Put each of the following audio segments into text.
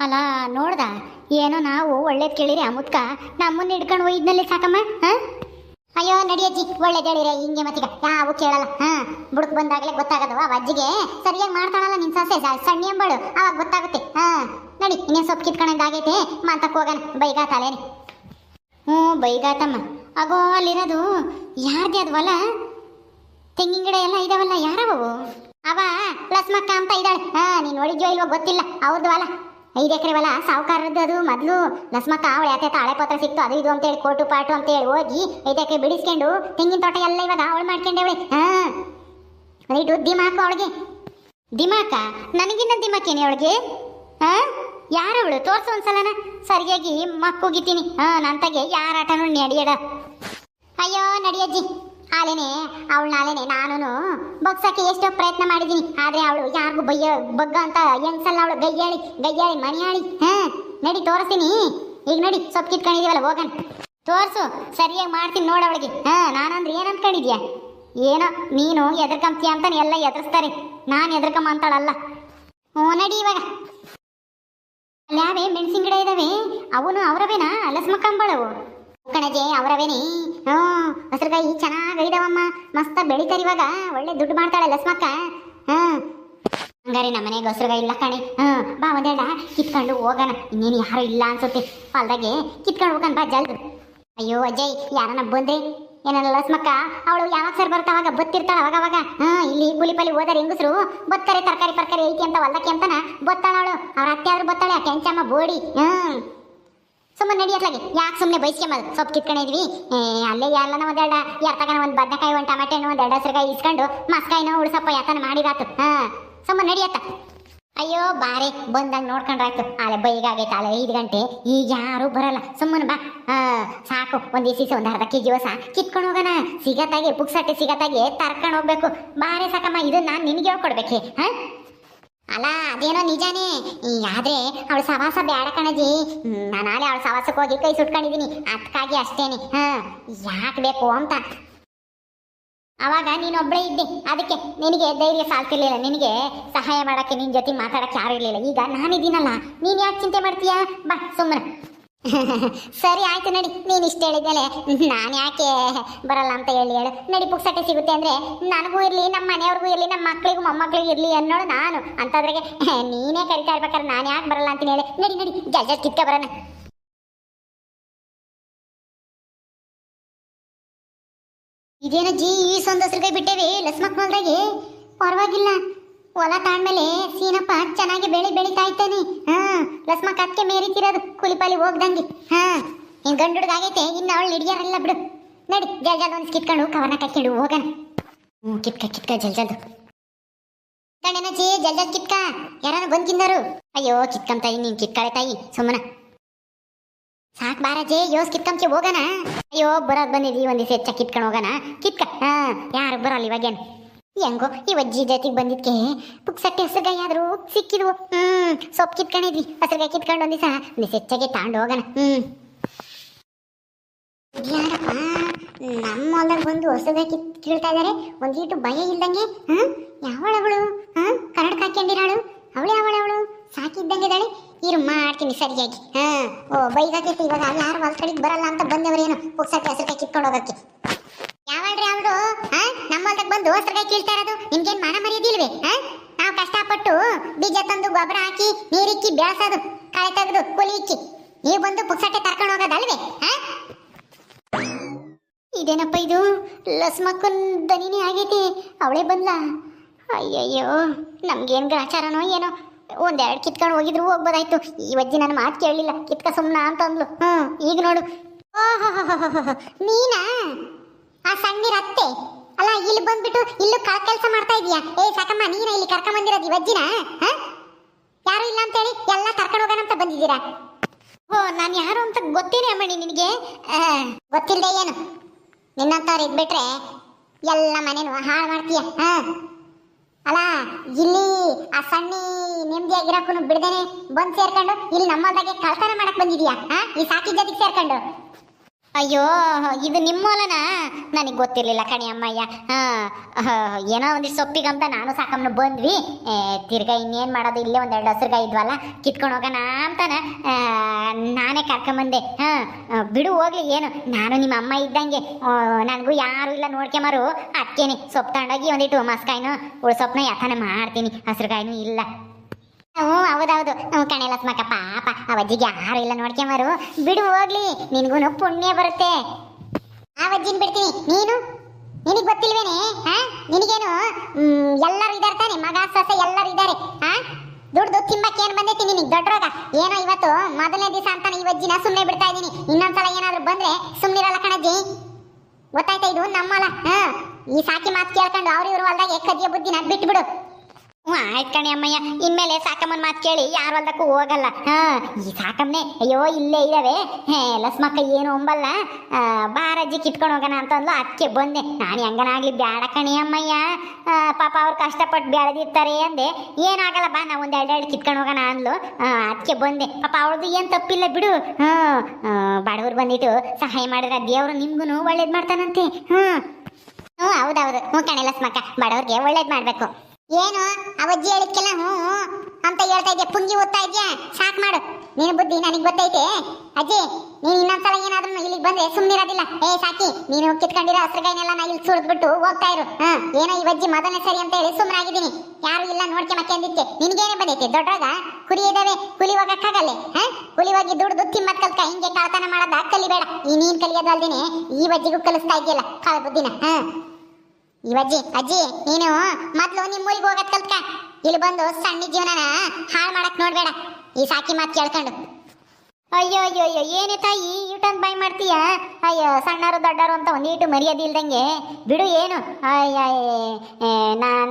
ಅಲ್ಲ, ನೋಡ್ದ? ಏನೋ ನಾವು ಒಳ್ಳೇದ್ ಕೇಳಿರಿ ಅಮುತ್ಕ. ನಮ್ಮನ್ನ ಹಿಡ್ಕೊಂಡು ಒಯ್ದ್ನಲ್ಲಿ ಸಾಕಮ್ಮ, ಹಾ? ಅಯ್ಯೋ ನಡಿಯಜ್ಜಿ ಒಳ್ಳೇದ್ ಹೇಳಿರಿ, ಹಿಂಗೆ ಮತ್ತೀಗ. ಯಾವು ಕೇಳಲ್ಲ, ಹಾ? ಬುಡಕ್ ಬಂದಾಗಲೇ ಗೊತ್ತಾಗದವ ಅಜ್ಜಿಗೆ ಸರಿಯಾಗಿ ಮಾಡ್ತಾಳಲ್ಲ ನಿನ್ ಸೊಸೆ ಸಣ್ಣ ಎಂಬಳು, ಅವಾಗ ಗೊತ್ತಾಗುತ್ತೆ, ಹಾ? ನಡಿ, ಇನ್ನೇನು ಸೊಪ್ಪು ಕಿತ್ಕೊಂಡಂಗಾಗೈತೆ ಮಾತಕ್ ಹೋಗೋಣ, ಬೈಗ ತಲೇನಿ ಹ್ಞೂ ಬೈಗಾತಮ್ಮ ಅಗೋ, ಅಲ್ಲಿರೋದು ಯಾರ್ದೇ ಅದ್ವಲ್ಲ ತೆಂಗಿನ ಗಿಡ ಎಲ್ಲ ಇದಾವಲ್ಲ ಯಾರವು ಅವ ಲಸ್ಮಕ್ಕ ಅಂತ ಇದ್ದಾಳೆ, ಹಾ? ನೀನ್ ನೋಡಿದ್ಯೋ ಇಲ್ವೋ ಗೊತ್ತಿಲ್ಲ ಹೌದು ಹೊಲ. ಐದು ಎಕರೆ ಹೊಲ ಸಾವುಕಾರದ್ದು ಅದು. ಮೊದಲು ಲಸ್ಮಕ್ಕ ಅವಳು ಯಾಕೆ ತಾಳೆ ಪತ್ರ ಸಿಕ್ತು. ಅದು ಇದು ಅಂತೇಳಿ, ಕೋಟು ಪಾಟು ಅಂತೇಳಿ ಹೋಗಿ ಐದು ಎಕರೆ ಬಿಡಿಸ್ಕೊಂಡು ತೆಂಗಿನ ತೋಟ ಎಲ್ಲ ಇವಾಗ ಅವಳು ಮಾಡ್ಕೊಂಡೇವಳೆ ಹಾಂ. ರೈಟು, ದಿಮಾಕು ಅವಳಿಗೆ. ದಿಮಾಕ? ನನಗಿನ್ನ ದಿಮಾಕೇನಿ ಅವಳಿಗೆ? ಯಾರು ಅವಳು? ತೋರ್ಸು ಒಂದ್ಸಲನ. ಸರಿಯಾಗಿ ಮಕ್ಕುಗಿತೀನಿ. ನನ್ನ ನಂತಾಗೆ ಯಾರ ಆಟನೂ ನಡಿಯಡ ಅಯ್ಯೋ, ನಡಿಯಜ್ಜಿ. ಆಲೇನೆ ಅವಳು ನಾಳೆನೆ ನಾನು ಬಗ್ಸಕ್ಕೆ ಎಷ್ಟೋ ಪ್ರಯತ್ನ ಮಾಡಿದ್ದೀನಿ. ಆದ್ರೆ ಅವಳು ಯಾರಿಗೂ ಬಯ್ಯ ಬಗ್ಗ ಅಂತ ಹೆಂಗ್ಸಲ್ಲ ಅವಳು ಗಯ್ಯಾಳಿ ಗಯ್ಯಾಳಿ ಮಣಿಯಾಳಿ, ಹಾ? ನಡಿ, ತೋರಿಸ್ತೀನಿ. ಈಗ ನಡಿ, ಸೊಪ್ಪು ಕಿತ್ಕೊಂಡಿದೀವಲ್ಲ, ಹೋಗಣ. ತೋರ್ಸು, ಸರಿಯಾಗಿ ಮಾಡ್ತೀನಿ ನೋಡು ಅವಳಿಗೆ. ಹಾ, ನಾನಂದ್ರೆ ಏನು ಅಂದ್ಕೊಂಡಿದ್ಯಾ ಏನೋ, ನೀನು ಎದ್ರಕಂತೀಯ ಅಂತ ಎಲ್ಲ ಎದುರಿಸ್ತಾರೆ. ನಾನು ಎದ್ರಕಮ್ಮ ಅಂತಾಳಲ್ಲ. ಹ್ಞೂ, ನಡಿ ಇವಾಗ. ಅಲ್ಯಾವೆ ಮೆಣಸಿನ ಗಿಡ ಇದಾವೆ? ಅವನು ಅವರವೇನಾ? ಲಸ್ಮಕ್ಕಂಬಳವು ಕಣಜೆ, ಅವರವೇನಿ? ಹ್ಞೂ, ಹಸ್ರಗಾಯಿ ಚೆನ್ನಾಗಿ ಇದಾವಮ್ಮ ಮಸ್ತ ಬೆಳಿತಾರೆ ಇವಾಗ. ಒಳ್ಳೆ ದುಡ್ಡು ಮಾಡ್ತಾಳೆ ಲಸ್ಮಕ್ಕ. ಹ್ಞೂ. ಹಂಗಾರೆ ನಮ್ಮ ಮನೆಗೆ ಹಸ್ರಗಾಯಿ ಇಲ್ಲ ಕಣೆ. ಹ್ಞೂ, ಬಾ ಒಂದೇಡ ಕಿತ್ಕೊಂಡು ಹೋಗೋಣ. ಇನ್ನೇನು ಯಾರು ಇಲ್ಲ ಅನ್ಸುತ್ತೆ. ಹೊಲ್ದಾಗೆ ಕಿತ್ಕೊಂಡು ಹೋಗೋಣ, ಬಾ ಜಲ್ದು. ಅಯ್ಯೋ, ಅಜಯ್ ಯಾರನ್ನ ಬಂದೆ? ಏನಲ್ಲ ಲಸ್ಮಕ್ಕ? ಅವಳು ಯಾವಾಗ ಸರ್ ಬರ್ತಾವಾಗ ಬತ್ತಿರ್ತಾಳ, ಅವಾಗ ಅವಾಗ. ಹ್ಞೂ, ಇಲ್ಲಿ ಕೂಲಿ ಪಾಲಿ ಹೋದರೆ ಹೆಂಗಸ್ರು? ಬತ್ತಾರೆ, ತರಕಾರಿ, ಪರ್ಕಾರಿ ಐತಿ ಅಂತ ಹೊಲ್ದಕ್ಕೆ ಅಂತನ? ಬತ್ತಾಳ ಅವಳು. ಅವ್ರ ಅತ್ತೆ ಆದ್ರೂ ಬತ್ತಾಳೆ, ಆ ಕೆಂಚಮ್ಮ ಬೋಡಿ. ಹ್ಮ್ ಸುಮ್ಮನೆ ನಡಿಯತ್ಲಾಗಿ ಯಾಕೆ ಸುಮ್ಮನೆ ಬೈಸ್ಕೊಂಬದು ಸೊಪ್ಪು ಕಿತ್ಕೊಂಡು ಇದ್ವಿ. ಅಲ್ಲೇ ಎಲ್ಲನ ಒಂದೆರಡ ಯಾರ್ತಕನ ಒಂದು ಬದನೆಕಾಯಿ, ಒಂದು ಟಮಾಟೆ ಹಣ್ಣು ಒಂದು ಎರಡು ಹಸಿರುಕಾಯಿ ಇಸ್ಕೊಂಡು ಮಸ್ಕಾಯಿನೋ, ಉಳ್ಸಪ್ಪ ಯಾತನ ಮಾಡಿರಾತು. ಹಾ, ಸುಮ್ಮನೆ ನಡಿಯತ್ತ ಅಯ್ಯೋ, ಬಾರೆ, ಬಂದಾಗ ನೋಡ್ಕೊಂಡ್ರಾಯ್ತು. ಆಲೆ ಬೈಗಾಗೈತೆ ಆಲೆ ಐದು ಗಂಟೆ. ಈಗ ಯಾರು ಬರಲ್ಲ. ಸುಮ್ಮನೆ ಬಾ. ಸಾಕು, ಒಂದು ಸೀಸ ಒಂದು ಅರ್ಧ ಕೆ ಜಿ ಹೊಸ. ಕಿತ್ಕೊಂಡು ಹೋಗೋಣ. ಸಿಗತ್ತಾಗೆ, ಪುಕ್ಸಟ್ಟೆ ಸಿಗತ್ತಾಗೆ, ತರ್ಕೊಂಡು ಹೋಗ್ಬೇಕು. ಬಾರೆ, ಸಾಕಮ್ಮ ಇದು ನಾನು ನಿನಗೆ ಹೇಳ್ಕೊಡ್ಬೇಕೆ, ಹಾ? ಅಲ್ಲ, ಅದೇನೋ ನಿಜಾನೇ? ಆದ್ರೆ ಅವಳು ಸವಾಸ ಬೇಡ ಕಣಜಿ. ನಾನು ನಾಳೆ ಅವಳ ಸವಾಸಕ್ಕೆ ಹೋಗಿ ಕೈ ಸುಟ್ಕೊಂಡಿದೀನಿ. ಅದಕ್ಕಾಗಿ ಅಷ್ಟೇನೆ. ಹಾ, ಯಾಕೆ ಬೇಕು ಅಂತ. ಅವಾಗ ನೀನೊಬ್ಬಳೇ ಇದ್ದೆ. ಅದಕ್ಕೆ ನಿನಗೆ ಧೈರ್ಯ ಸಾಲ್ತಿರ್ಲಿಲ್ಲ. ನಿನಗೆ ಸಹಾಯ ಮಾಡಕ್ಕೆ ನಿನ್ ಜೊತೆ ಮಾತಾಡಕ್ಕೆ ಯಾರು ಇರಲಿಲ್ಲ. ಈಗ ನಾನಿದ್ದೀನಲ್ಲ. ನೀನ್ ಯಾಕೆ ಚಿಂತೆ ಮಾಡ್ತೀಯಾ? ಬಾ ಸುಮ್ಮನೆ ಸರಿ, ಆಯ್ತು ನಡಿ. ನೀನು ಇಷ್ಟ ಹೇಳಿದ್ಮೇಲೆ ನಾನು ಯಾಕೆ ಬರಲ್ಲ ಅಂತ ಹೇಳಿ ಹೇಳು. ನಡಿ ಪುಕ್ಸಟ್ಟೆ ಸಿಗುತ್ತೆ ಅಂದ್ರೆ ನನಗೂ ಇರ್ಲಿ ನಮ್ಮ ಮನೆಯವ್ರಿಗೂ ಇರ್ಲಿ ನಮ್ಮ ಮಕ್ಳಿಗೂ ಮೊಮ್ಮಕ್ಳಿಗೂ ಇರ್ಲಿ ಅನ್ನೋಳು ನಾನು. ಅಂತಂದ್ರೆ ನೀನೇ ಕರಿತಾ ಇರ್ಬೇಕಾದ್ರೆ ನಾನು ಯಾಕೆ ಬರಲ್ಲ ಅಂತ ಹೇಳಿ. ನಡಿ ನಡಿ ಜಲ್ ಜಲ್ ಕಿತ್ಕ ಬರೋಣ. ಇದೇನಜ್ಜಿ ಈ ಸಂದಸ್ರಿಗೆ ಬಿಟ್ಟೇವಿ, ಲಸ್ಮಕ್ ಹೊಲ್ದಾಗೆ ಪರವಾಗಿಲ್ಲ. ಹೊಲ ತಾಂಡ್ಮೇಲೆ ಸೀನಪ್ಪ ಚೆನ್ನಾಗಿ ಬೆಳಿ ಬೆಳಿತಾ ಇದ್ದಾನೆ. ಹಾ, ಲಸ್ಮ ಕತ್ಕೆ ಮೇರಿತಿರೋದು ಕುಲಿಪಾಲಿ ಹೋಗ್ದಂಗೆ. ಹಾ, ನಿನ್ ಗಂಡು ಹುಡುಗ ಆಗೈತೆ, ಇನ್ನು ಅವಳು ಹಿಡಿಯಾರಲ್ಲ ಬಿಡು. ನಡಿ, ಜಲ್ ಜಲ್ ಒಂದು ಕಿತ್ಕೊಂಡು ಕವರ್ನ ಕಟ್ಕೊಂಡು ಹೋಗೋಣ. ಹ್ಞೂ ಕಿತ್ಕ ಕಿತ್ಕ, ಜಲ್ ಜಲ್ದು. ಕಣ್ಣನಜ್ಜಿ ಜಲ್ ಜಲ್ ಕಿತ್ಕ. ಯಾರು ಬಂದು ತಿಂದರು? ಅಯ್ಯೋ ಕಿತ್ಕಂತ ನೀನ್ ಕಿತ್ಕಳೆ ತಾಯಿ, ಸುಮ್ಮನ. ಸಾಕ್ ಬಾರಜೆ ಯೋಸ್ ಕಿತ್ಕಂಕೆ ಹೋಗೋಣ. ಅಯ್ಯೋ, ಬರೋದ್ ಬಂದಿದ್ವಿ, ಒಂದ್ ದಿವಸ ಹೆಚ್ಚ ಕಿತ್ಕೊಂಡು ಹೋಗೋಣ. ಕಿತ್ಕ, ಹಾ, ಯಾರು ಬರಲ್ಲ ಇವಾಗೇನು. ಹೆಂಗೋ, ಈ ಅಜ್ಜಿ ಜಾತಿಗೆ ಬಂದಿದ್ಕೆ. ಪುಕ್ಸಟ್ಟೆ ಹಸಿರುಗಾಯಿ ಆದ್ರೂ ಸಿಕ್ಕಿದ್ವು. ಹ್ಮ್, ಸೊಪ್ಪು ಕಿತ್ಕೊಂಡಿದ್ವಿ. ಹಸಿರುಗಾಯಿ ಕಿತ್ಕೊಂಡು ಒಂದ್ ಒಂದ್ ದಿವಸ ಹೆಚ್ಚಾಗೆ ತಗೊಂಡು ಹೋಗೋಣ. ಹ್ಮ್. ಯಾರಪ್ಪ? ನಮ್ಮ ಹೊಲ್ದಾಗ ಬಂದು ಹೊಸದಾಗಿ ಕೇಳ್ತಾ ಇದಾರೆ. ಒಂದೀಟು ಭಯ ಇಲ್ದಂಗೆ ಹಾ ಯಾವಳವಳು ಹ್ಮ್? ಕರಡ್ ಹಾಕೊಂಡಿರಾಳು ಅವಳೆ ಅವಳವಳು ಸಾಕಿದ್ದಂಗೆ ಇದ್ದಾಳೆ? ಇರು, ಮಾಡ್ತೀನಿ ಸರಿಯಾಗಿ. ಹಾ ಓ ಬೈಗಾಕೈತಿ ಇವಾಗ. ಯಾರು ಹೊಲ ಬರಲ್ಲ ಅಂತ ಬಂದವರೇನು? ಪುಕ್ಸಟ್ಟೆ ಹಸಿರುಕಾಯಿ ಕಿತ್ಕೊಂಡು ಹೋಗಕ್ಕೆ. ಯಾವಳ್ರಿ ಅವಳು ಹಾ ನಮ್ಮ ಹೊಲ್ದಾಗ ಬಂದು ಹಸಿರುಕಾಯಿ ಕೀಳ್ತಾ ಇರೋದು? ನಿಮ್ಗೇನ್ ಮಾನ ಮರ್ಯಾದಿಲ್ವೇ ನಾವು ಕಷ್ಟಪಟ್ಟು ಬೀಜ ತಂದು ಗೊಬ್ಬರ ಹಾಕಿ ನೀರಿಕ್ಕಿ ಬೆಳೆಸೋದು ಕಳೆ ತೆಗೆದು, ಕೂಲಿ ಇಕ್ಕಿ. ನೀವು ಬಂದು ಪುಕ್ಸಟ್ಟೆ ಕರ್ಕೊಂಡು ಹೋಗೋದಲ್ವೇ ಇದೇನಪ್ಪ ಇದು? ಲಸ್ಮಕ್ಕನ್ ದನಿನೇ ಆಗೈತಿ, ಅವಳೇ ಬಂದ್ಲ? ಅಯ್ಯಯ್ಯೋ, ನಮ್ಗೇನ್ ಗ್ರಾಚಾರನೋ ಏನೋ? ಒಂದೆರಡು ಕಿತ್ಕೊಂಡು ಹೋಗಿದ್ರು ಹೋಗ್ಬೋದಾಯ್ತು. ಈ ಅಜ್ಜಿ ನನ್ನ ಮಾತು ಕೇಳಲಿಲ್ಲ, ಕಿತ್ಕ ಸುಮ್ಮನ ಅಂತ ಅಂದ್ಲು ಹ್ಮ್, ಈಗ ನೋಡು. ಓಹೋ ನೀನಾ? ಆ ಸಣ್ಣ ಅತ್ತೆ. ಅಲ್ಲ, ಇಲ್ಲಿ ಬಂದ್ಬಿಟ್ಟು ಇಲ್ಲೂ ಕಳ ಕೆಲಸ ಮಾಡ್ತಾ ಇದೀಯಾ? ಏ, ಸಾಕಮ್ಮ, ನೀನ ಇಲ್ಲಿ ಕರ್ಕೊಂಡ್ ಬಂದಿರೋದು ಈ ವಜ್ಜಿನ ಹ? ಯಾರು ಇಲ್ಲ ಅಂತೇಳಿ ಎಲ್ಲ ಕರ್ಕೊಂಡು ಹೋಗೋಣ ಅಂತ ಬಂದಿದ್ದೀರಾ? ಓ, ನಾನು ಯಾರು ಅಂತ ಗೊತ್ತೇನೆ ಅಮ್ಮಣಿ ನಿನಗೆ. ಗೊತ್ತಿಲ್ಲದೆ ಏನು? ನಿನ್ನಂತವ್ರು ಇದ್ಬಿಟ್ರೆ ಎಲ್ಲ ಮನೇನು ಹಾಳು ಮಾಡ್ತೀಯ? ಹಾ? ಅಲ್ಲ, ಇಲ್ಲಿ ಆ ಸಣ್ಣಿ ನೆಮ್ಮದಿಯಾಗಿರಕ್ಕೂ ಬಿಡ್ದೇನೆ ಬಂದು ಸೇರ್ಕೊಂಡು ಇಲ್ಲಿ ನಮ್ಮದಾಗೆ ಕಳ್ತನ ಮಾಡಕ್ ಬಂದಿದ್ಯಾ? ಈ ಸಾಕಿ ಜೊತೆಗೆ ಸೇರ್ಕೊಂಡು? ಅಯ್ಯೋ, ಇದು ನಿಮ್ಮ ನನಗೆ ಗೊತ್ತಿರಲಿಲ್ಲ ಕಣಿ ಅಮ್ಮಯ್ಯ. ಹಾಂ ಏನೋ ಒಂದಿಷ್ಟು ಸೊಪ್ಪಿಗಂತ ನಾನು ಸಾಕಮ್ಮನ ಬಂದ್ವಿ. ತಿರ್ಗಾ ಇನ್ನೇನು ಮಾಡೋದು? ಇಲ್ಲೇ ಒಂದೆರಡು ಹಸ್ರಗ ಇದ್ವಲ್ಲ, ಕಿತ್ಕೊಂಡು ಹೋಗೋಣ ಅಂತಾನ. ನಾನೇ ಕರ್ಕೊಂಬಂದೆ ಹಾಂ ಬಿಡು, ಹೋಗ್ಲಿ, ಏನು? ನಾನು ನಿಮ್ಮ ಅಮ್ಮ ಇದ್ದಂಗೆ. ನನಗೂ ಯಾರು ಇಲ್ಲ ನೋಡ್ಕೊಂಬರು ಅದಕ್ಕೇನೆ ಸೊಪ್ಪು ತಗೊಂಡೋಗಿ ಒಂದಿಟ್ಟು ಮಸ್ಕಾಯಿನೂ ಉಳ್ಸೊಪ್ಪನ ಯಾತನ ಮಾಡ್ತೀನಿ. ಹಸ್ರುಗಾಯಿನೂ ಇಲ್ಲ. ಹ್ಞೂ, ಹೌದೌದು. ಕಣೆ ಲಕ್ಷ್ಮಕ್ಕ, ಪಾಪ. ಅವಜ್ಜಿಗೆ ಯಾರು ಇಲ್ಲ ನೋಡ್ಕೊಂಬರು ಬಿಡು, ಹೋಗ್ಲಿ. ನಿನಗೂ ಪುಣ್ಯ ಬರುತ್ತೆ. ಆ ಅಜ್ಜಿನ ಬಿಡ್ತೀನಿ. ನೀನು? ನಿನಗೆ ಗೊತ್ತಿಲ್ವೇನೆ? ಹಾ? ನಿನಗೇನು? ಎಲ್ಲರೂ ಇದ್ದಾರೆ ತಾನೆ. ಮಗ, ಸೊಸೆ ಎಲ್ಲರೂ ಇದ್ದಾರೆ ಹಾ? ದುಡ್ದು ತಿಂಬಕ್ಕೆ ಏನು ಬಂದೈತಿ ನಿನಗೆ? ದೊಡ್ಡ ರೋಗ? ಏನೋ ಇವತ್ತು ಮೊದಲನೇ ದಿವಸ ಅಂತಾನೆ ಈ ಅಜ್ಜಿನ ಸುಮ್ಮನೆ ಬಿಡ್ತಾ ಇದ್ದೀನಿ. ಇನ್ನೊಂದ್ಸಲ ಏನಾದರೂ ಬಂದ್ರೆ ಸುಮ್ಮನಿರಲ್ಲ ಕಣಜ್ಜಿ. ಗೊತ್ತಾಯ್ತಾ ಇದು? ನಮ್ಮಲ್ಲ. ಹಾ? ಈ ಸಾಕಿ ಮಾತು ಕೇಳ್ಕೊಂಡು ಅವ್ರು ಇವ್ರು ಹೊಲ್ದಾಗ ಕದಿಯ ಬುದ್ಧಿನ ಬಿಟ್ಬಿಡು. ಹ್ಞೂ, ಆಯ್ತು ಕಣೆ ಅಮ್ಮಯ್ಯ. ಇನ್ಮೇಲೆ ಸಾಕಮ್ಮನ ಮಾತು ಕೇಳಿ, ಯಾರು ಹೊಲ್ದಕ್ಕೂ ಹೋಗಲ್ಲ. ಹಾ, ಈ ಸಾಕಮ್ಮನೆ ಅಯ್ಯೋ, ಇಲ್ಲೇ ಇದಾವೆ. ಹೇ, ಲಸ್ಮಕ್ಕ ಏನು ಒಂಬಲ್ಲ ಬಾರಜ್ಜಿ ಕಿತ್ಕೊಂಡು ಹೋಗೋಣ ಅಂತಂದ್ಲು ಅದಕ್ಕೆ ಬಂದೆ. ನಾನು ಹೆಂಗನಾಗ್ಲಿ ಬ್ಯಾಡ ಕಣೆ ಅಮ್ಮಯ್ಯ. ಪಾಪ ಅವ್ರು ಕಷ್ಟಪಟ್ಟು ಬೆಳೆದಿರ್ತಾರೆ ಅಂದೆ. ಏನಾಗಲ್ಲ, ಬಾ, ನಾವು ಒಂದು ಎರಡೆರಡು ಕಿತ್ಕೊಂಡು ಹೋಗೋಣ ಅಂದ್ಲು. ಅದಕ್ಕೆ ಬಂದೆ. ಪಾಪ ಅವ್ರದ್ದು ಏನು ತಪ್ಪಿಲ್ಲ ಬಿಡು. ಹಾಂ ಬಡವ್ರು ಬಂದಿತ್ತು ಸಹಾಯ ಮಾಡಿದ್ರೆ ದೇವರು ನಿಮ್ಗೂ ಒಳ್ಳೇದು ಮಾಡ್ತಾನಂತೆ. ಹ್ಞೂ ಹ್ಞೂ ಹೌದೌದು. ಹ್ಞೂ ಕಣೆ ಲಸ್ಮಕ್ಕ, ಬಡವ್ರಿಗೆ ಒಳ್ಳೇದು ಮಾಡಬೇಕು. ಏನು? ಅವಜ್ಜಿ ಹೇಳಿದ್ಕೆಲ್ಲ ಹ್ಞೂ ಅಂತ ಹೇಳ್ತಾ ಇದ್ಯಾ? ಪುಂಗಿ ಓದ್ತಾ ಇದ್ಯಾ? ಸಾಕ್ ಮಾಡು. ನಿನ್ನ ಬುದ್ಧಿ ನನಗೆ ಗೊತ್ತೈತೆ. ಅಜ್ಜಿ, ನೀನು ಇನ್ನೊಂದ್ಸಲ ಏನಾದ್ರೂ ಇಲ್ಲಿಗೆ ಬಂದ್ರೆ ಸುಮ್ಮನಿರೋದಿಲ್ಲ ಏ, ಸಾಕಿ. ನೀನು ಕಿತ್ಕೊಂಡಿರೋ ಹಸ್ರಗಾಯಿನೆಲ್ಲ ನಾ ಇಲ್ಲಿ ಸುಳಿದ್ಬಿಟ್ಟು ಹೋಗ್ತಾ ಇರು. ಹಾ, ಏನೋ ಈ ಅಜ್ಜಿ ಮೊದಲನೇ ಸರಿ ಅಂತ ಹೇಳಿ ಸುಮ್ಮನಾಗಿದ್ದೀನಿ ಯಾರು ಇಲ್ಲ ನೋಡ್ಕೆ ಮತ್ತೆ ಅಂದಿದ್ದೆ ನಿನಗೇನೆ ಬಂದೈತೆ? ದೊಡ್ಡವಾಗ ಕುರಿ ಇದಾವೆ. ಕುಲಿ ಹೋಗಕ್ಕಾಗಲ್ಲ? ಹಾ? ಕುಲಿ ಹೋಗಿ ದುಡ್ದು ತಿಮ್ಮತ್ ಕಲ್ಕ ಹಿಂಗೆ ಕಳ್ತನ ಮಾಡೋದ? ಕಲಿಬೇಡ. ಈ ನೀನ್ ಕಲಿಯೋದಲ್ದೇನೆ ಈ ಬಜ್ಜಿಗೂ ಕಲಿಸ್ತಾ ಇದೆಯಲ್ಲ ಕಾಳ ಬುದ್ಧಿನ. ಹಾ. ಇವಜ್ಜಿ ಅಜ್ಜಿ ನೀನು ಮೊದ್ಲು ನಿಮ್ಮ ಊರಿಗೆ ಹೋಗತ್ ಕಲ್ತ್ಕ. ಇಲ್ಲಿ ಬಂದು ಸಣ್ಣ ಜೀವನನ ಹಾಳು ಮಾಡಕ್ ನೋಡ್ಬೇಡ. ಈ ಸಾಕಿ ಮಾತು ಕೇಳ್ಕೊಂಡು. ಅಯ್ಯೋ ಅಯ್ಯೋ ಅಯ್ಯೋ, ಏನೇ ತಾಯಿ ಯೂಟನ್ ಬಾಯ್ ಮಾಡ್ತೀಯ? ಅಯ್ಯೋ, ಸಣ್ಣರು ದೊಡ್ಡರು ಅಂತ ಒಂದೀಟು ಮರ್ಯಾದೆ ಇಲ್ದಂಗೆ. ಬಿಡು ಏನು? ಅಯ್ಯ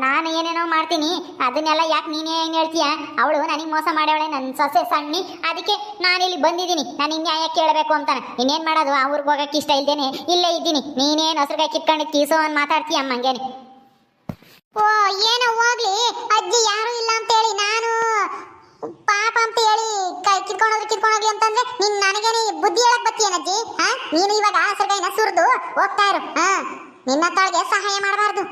ನಾನು ಏನೇನೋ ಮಾಡ್ತೀನಿ. ಅದನ್ನೆಲ್ಲ ಯಾಕೆ ನೀನೇ ಏನು ಹೇಳ್ತೀಯ? ಅವಳು ನನಗೆ ಮೋಸ ಮಾಡ್ಯಾವಳೆ ನನ್ನ ಸೊಸೆ ಸಣ್ಣಿ. ಅದಕ್ಕೆ ನಾನಿಲ್ಲಿ ಬಂದಿದ್ದೀನಿ. ನಾನು ನ್ಯಾಯ ಕೇಳಬೇಕು ಅಂತಾನೆ. ಇನ್ನೇನು ಮಾಡೋದು? ಆ ಊರಿಗೆ ಹೋಗಕ್ಕೆ ಇಷ್ಟ ಇಲ್ದೇನೆ. ಇಲ್ಲೇ ಇದ್ದೀನಿ. ನೀನೇನು ಹಸ್ರುಗಾಯಿ ಕಿತ್ಕೊಂಡು ಕೀಸೋ ಅಂತ ಮಾತಾಡ್ತೀಯ ಅಮ್ಮಂಗೇನೆ? ಓ ಏನೋ ಹೋಗ್ಲಿ ಅಜ್ಜಿ ಯಾರು ಇಲ್ಲ ಅಂತ ಹೇಳಿ ನಾನು. ಪಾಪ ಅಂತ ಹೇಳಿ ಕೈ ಕಿತ್ಕೊಂಡೋದ್ರೆ ಕಿತ್ಕೊಂಡೋಗ್ಲಿ ಅಂತಂದ್ರೆ ನೀನ್ ನನಗೇನೆ ಬುದ್ಧಿ ಹೇಳಕ್ ಬತ್ತೀಯನಜ್ಜಿ ಹಾ? ನೀನು ಇವಾಗ ಹಸರ್ಗೈನ ಸುರಿದು ಹೋಗ್ತಾ ಇರು. ಹಾ? ನಿನ್ನ ತಾಳಿಗೆ ಸಹಾಯ ಮಾಡಬಾರ್ದು.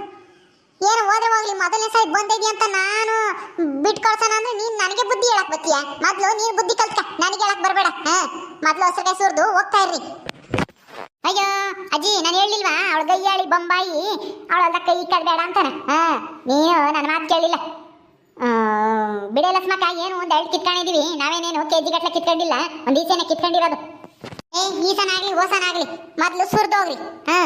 ಏನು ಹೋದ್ರೆ ಹೋಗ್ಲಿ, ಮೊದಲನೇ ಸರಿ ಬಂದಿದ್ಯ ಅಂತ ನಾನು ಬಿಟ್ ಅಂದ್ರೆ ನೀನ್ ನನಗೆ ಬುದ್ಧಿ ಹೇಳಕ್ ಬತ್ತೀಯ ಮೊದ್ಲು ನೀನ್ ಬುದ್ಧಿ ಕಲ್ತ್ಕ, ನನಗೆ ಹೇಳಕ್ ಬರಬೇಡ. ಹಾ? ಮೊದ್ಲು ಹಸರ್ಗಾಯಿ ಸುರಿದು, ಹೋಗ್ತಾ ಇರ್ರಿ. ಅಯ್ಯೋ, ಅಜ್ಜಿ, ನಾನು ಹೇಳಿಲ್ವಾ ಅವಳ ಗೈಯಾಳಿ ಬೊಂಬಾಯಿ, ಅವಳ ಕೈ ಕದ್ಬೇಡ ಅಂತಾನೆ. ಹಾ? ನೀನು ನನ್ನ ಮಾತು ಕೇಳಿಲ್ಲ. ಬಿಡೆ ಲಕ್ಷ್ಮಕ್ಕ ಏನು ಒಂದು ಎರಡು ಕಿತ್ಕೊಂಡಿದೀವಿ. ನಾವೇನೇನು ಕೆ ಜಿ ಗಟ್ಲೆ ಕಿತ್ಕೊಂಡಿಲ್ಲ, ಒಂದು ಈಸೆನೆ ಕಿತ್ಕೊಂಡಿರೋದು. ಏ, ಈಸನಾಗ್ಲಿ, ಓಸನಾಗ್ಲಿ, ಮೊದ್ಲು ಸುರಿದೋಗ್ರಿ ಹಾ.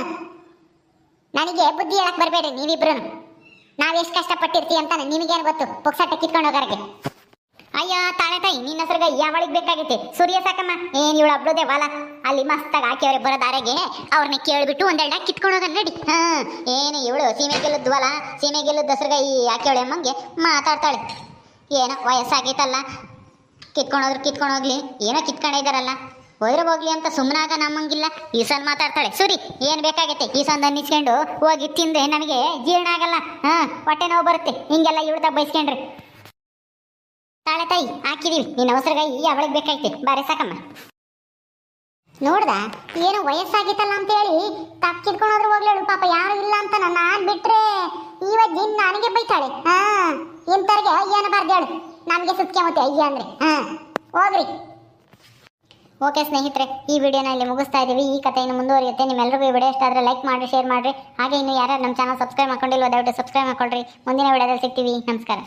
ನನಗೆ ಬುದ್ಧಿ ಹೇಳಕ್ ಬರಬೇಡ್ರಿ ನೀವಿಬ್ರು ನಾವೆಷ್ಟು ಕಷ್ಟಪಟ್ಟಿರ್ತೀವಿ ಅಂತಾನೆ ನಿಮಗೇನು ಗೊತ್ತು? ಪುಕ್ಸಟ್ಟೆ ಕಿತ್ಕೊಂಡು ಅಯ್ಯೋ, ತಾಳೆ ತಾಯಿ, ನಿನ್ನ ಸರ್ಗ ಯಾವಳಿಗೆ ಬೇಕಾಗೈತೆ ಸೂರ್ಯ ಸಾಕಮ್ಮ. ಏನ್ ಇವಳು ಹಬ್ಳದೆ ವಾಲ ಅಲ್ಲಿ ಮಸ್ತಾಗ ಹಾಕಿಯವ್ರೆ ಬರೋ ದಾರೆಗೆ ಅವ್ರನ್ನ ಕೇಳ್ಬಿಟ್ಟು ಒಂದೆರಡ ಕಿತ್ಕೊಂಡು ನಡಿ ಹಾ, ಏನು ಇವಳು ಸೀಮೆ ಗೆಲ್ಲದ್ವಲ್ಲ ಸೀಮೆ ಗೆಲ್ಲದ ಸರ್ಗ ಈ ಹಾಕಿಯವಳೆ ಅಮ್ಮಂಗೆ? ಮಾತಾಡ್ತಾಳೆ. ಏನೋ ವಯಸ್ಸಾಗೈತಲ್ಲ. ಕಿತ್ಕೊಂಡೋದ್ರು ಕಿತ್ಕೊಂಡೋಗ್ಲಿ ಏನೋ ಕಿತ್ಕೊಂಡಿದ್ದಾರಲ್ಲ ಹೋದ್ರೆ ಹೋಗ್ಲಿ ಅಂತ ಸುಮ್ಮನಾಗ ನಮ್ಮಂಗಿಲ್ಲ ಈ ಸಲ ಮಾತಾಡ್ತಾಳೆ. ಸುರಿ, ಏನ್ ಬೇಕಾಗೈತೆ? ಈ ಸಲ ಅನ್ನಿಸ್ಕೊಂಡು ಹೋಗಿ ತಿಂದ್ರೆ ನನಗೆ ಜೀರ್ಣ ಆಗಲ್ಲ. ಹಾ, ಹೊಟ್ಟೆ ನೋವು ಬರುತ್ತೆ. ಹಿಂಗೆಲ್ಲ ಇವಳ್ದಾಗ ಬೈಸ್ಕೊಂಡ್ರಿ. ತಾಳೆ ತಾಯಿ ಹಾಕಿದೀವಿ ನಿನ್ನ ಅವಸರಗಾಯಿ ಅವಳಿಗೆ ಬೇಕಾಯ್ತೆ. ಬಾರೆ ಸಾಕಮ್ಮ. ನೋಡ್ದ, ಏನು ವಯಸ್ಸಾಗಿತ್ತಲ್ಲ ಅಂತ ಹೇಳಿ ತಕ್ಕಿದ್ಕೊಂಡೋದ್ರು ಹೋಗ್ಲೇಳು. ಪಾಪ ಯಾರು ಇಲ್ಲ ಅಂತ ನಾನ್ ಬಿಟ್ರೆ ಇವತ್ತು ನನಗೆ ಬೈತಾಳೆ. ಹಾ ಇಂಥವ್ರಿಗೆ ಏನು ಬರ್ದೇಳು ನಮಗೆ ಸುತ್ಕೊಂಬತ್ತೆ ಅಯ್ಯ ಅಂದ್ರೆ. ಹಾ, ಹೋಗ್ರಿ. ಓಕೆ ಸ್ನೇಹಿತರೆ, ಈ ವಿಡಿಯೋನ ಇಲ್ಲಿ ಮುಗಿಸ್ತಾ ಇದ್ದೀವಿ ಈ ಕಥೆಯನ್ನು ಮುಂದುವರಿಯುತ್ತೆ. ನಿಮ್ಮೆಲ್ಲರಿಗೂ ಈ ವಿಡಿಯೋ ಇಷ್ಟ ಆದರೆ ಲೈಕ್ ಮಾಡಿ ಶೇರ್ ಮಾಡಿರಿ. ಹಾಗೆ ಇನ್ನು ಯಾರು ನಮ್ಮ ಚಾನಲ್ ಸಬ್ಸ್ಕ್ರೈಬ್ ಮಾಡ್ಕೊಂಡಿಲ್ಲ ದಯವಿಟ್ಟು ಸಬ್ಸ್ಕ್ರೈಬ್ ಮಾಡ್ಕೊಳ್ರಿ. ಮುಂದಿನ ವಿಡಿಯೋದಲ್ಲಿ ಸಿಗ್ತೀವಿ. ನಮಸ್ಕಾರ.